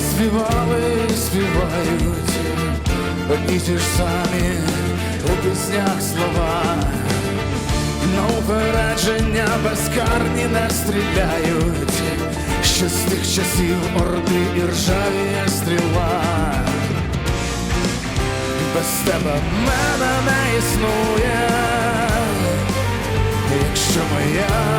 співали, співають одні ті ж самі у піснях слова. На упередження безкарні не стріляють, ще з тих часів орди і ржавіє стріла. Без тебе мене не існує, якщо моя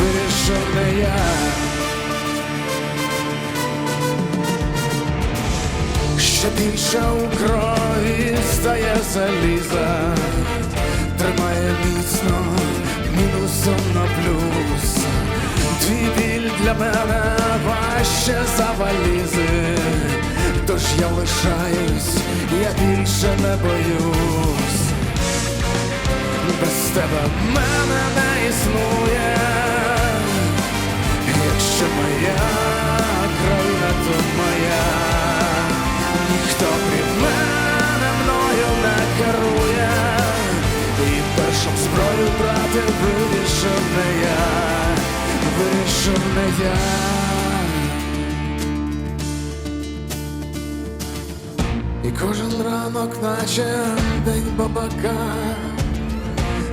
вирішив не я. Ще більше у крові стає заліза, тримає міцно мінусом на плюс. Твій біль для мене важче за валізи, тож я лишаюсь, я більше не боюсь. Без тебе мене не існує, вирішив я. І кожен ранок, наче день бабака.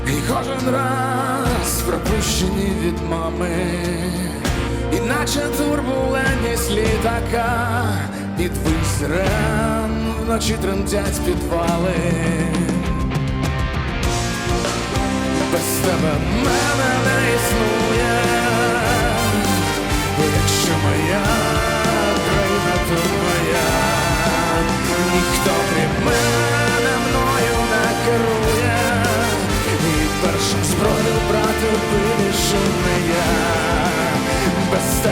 І кожен раз пропущені від мами, іначе турбулентність літака, під вистрен вночі тремтять підвали. Без тебе мене